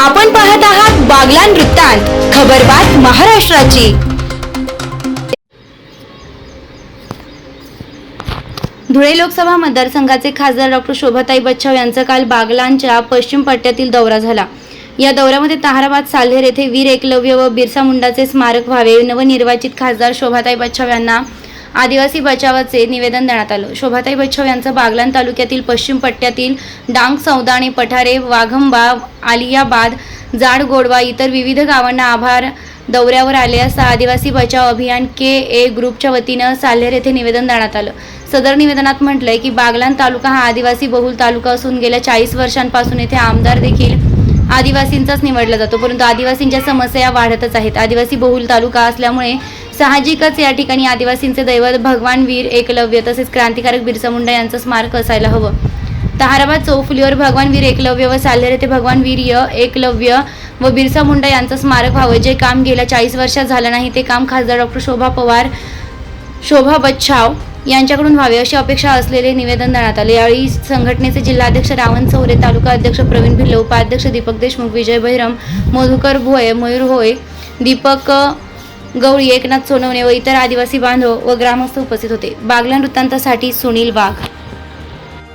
आपण पाहत आहात बागला वृत्तांत खबरबात महाराष्ट्राची. धुळे लोकसभा मतदारसंघाचे खासदार डॉक्टर शोभाताई बच्छाव यांचा काल बागलांच्या पश्चिम पट्ट्यातील दौरा झाला. या दौऱ्यामध्ये ताहराबाद साल्हेर येथे वीर एकलव्य व बिरसा मुंडाचे स्मारक व्हावे नवनिर्वाचित खासदार शोभाताई बच्छाव यांना आदिवासी बचावाचे निवेदन देण्यात आलं. शोभाताई बच्छाव यांचं बागलान तालुक्यातील पश्चिम पट्ट्यातील डांग सौदाणे पठारे वाघंबा आलियाबाद जाड गोडवा इतर विविध गावांना आभार दौऱ्यावर आले असता आदिवासी बचाव अभियान के ए ग्रुपच्या वतीनं साल्हेर येथे निवेदन देण्यात आलं. सदर निवेदनात म्हटलंय की बागलान तालुका हा आदिवासी बहुल तालुका असून गेल्या चाळीस वर्षांपासून येथे आमदार देखील आदिवासींचाच निवडला जातो परंतु आदिवासींच्या समस्या वाढतच आहेत. आदिवासी बहुल तालुका असल्यामुळे साहजिकच या ठिकाणी आदिवासींचे दैवत भगवान वीर एकलव्य तसेच क्रांतिकारक बिरसा मुंडा यांचं स्मारक असायला हवं. ताहाराबाद चौफुलीवर भगवान वीर एकलव्य व साल्हेर येथे भगवान वीर्य एकलव्य व बिरसा मुंडा यांचं स्मारक व्हावं. जे काम गेल्या चाळीस वर्षात झालं नाही ते काम खासदार डॉक्टर शोभा पवार शोभा बच्छाव यांच्याकडून व्हावे अशी अपेक्षा असलेले निवेदन देण्यात आले. यावेळी संघटनेचे जिल्हाध्यक्ष रावण चौरे तालुका अध्यक्ष प्रवीण भिल्ले उपाध्यक्ष दीपक देशमुख विजय बहिरम मधुकर भोये मयूर होय दीपक गवळी एकनाथ सोनवणे व इतर आदिवासी बांधव व ग्रामस्थ उपस्थित होते. बागला वृत्तांतासाठी सुनील वाघ